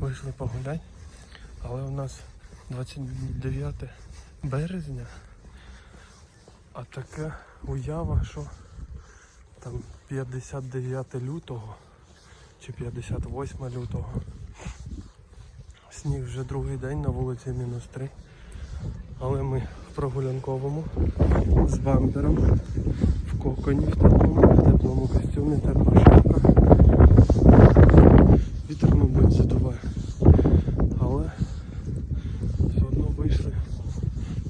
Вийшли погуляти, але у нас 29 березня, а таке уява, що там 59 лютого чи 58 лютого. Сніг вже другий день на вулиці мінус 3. Але ми в прогулянковому з бампером, в коконі, в теплому, в теплому костюмі, тепла шапка. Вітер, мабуть, задуває. Але все одно вийшли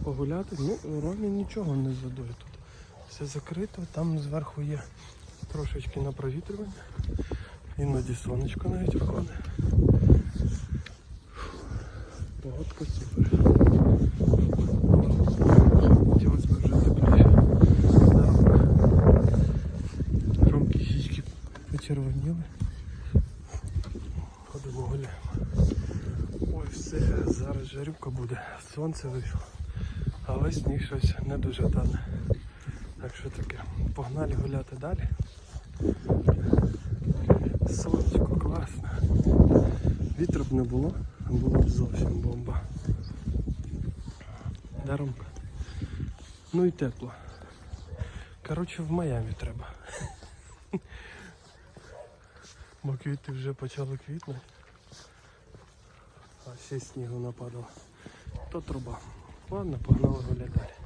погуляти. Ну, Ромі нічого не задує тут. Все закрито, там зверху є трошечки на провітрювання. Іноді сонечко навіть виходить. Погодка супер. Хотілося б вже тепліше. Ромки почервоніли. Ходимо гуляємо. Ой, все, зараз жарюка буде. Сонце вийшло. Але сніг щось не дуже тане. Так що таке, погнали гуляти далі. Сонечко класне. Вітру б не було, а було б зовсім бомба. Даромка. Ну і тепло. Коротше, в Майамі треба. Бо квіти вже почали квітнути. А ще снігу нападало. То труба. Ладно, погнали гуляти далі.